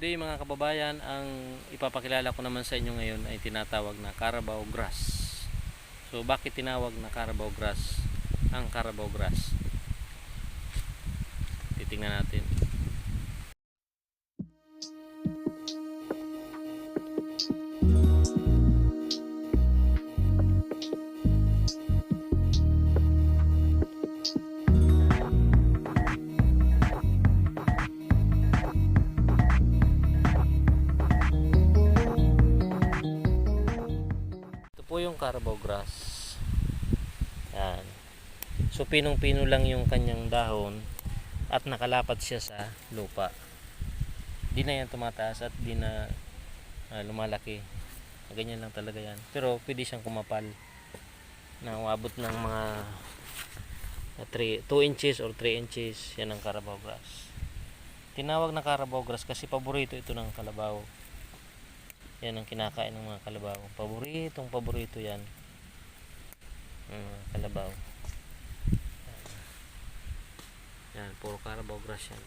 day mga kababayan, ang ipapakilala ko naman sa inyo ngayon ay tinatawag na Carabao grass. So bakit tinawag na Carabao grass ang Carabao grass? Titingnan natin. Po yung Carabao grass. Yan. So pinong-pino lang yung kanyang dahon at nakalapat siya sa lupa. Di na yan tumataas at di na ah, lumalaki. Ganyan lang talaga yan. Pero pwede siyang kumapal na umabot ng mga 3, 2 inches or 3 inches. Yan ang Carabao grass. Tinawag na Carabao grass kasi paborito ito ng kalabaw. Yan ang kinakain ng mga kalabaw. Paboritong paborito yan. Mga kalabaw. Yan, puro Carabao grass yan.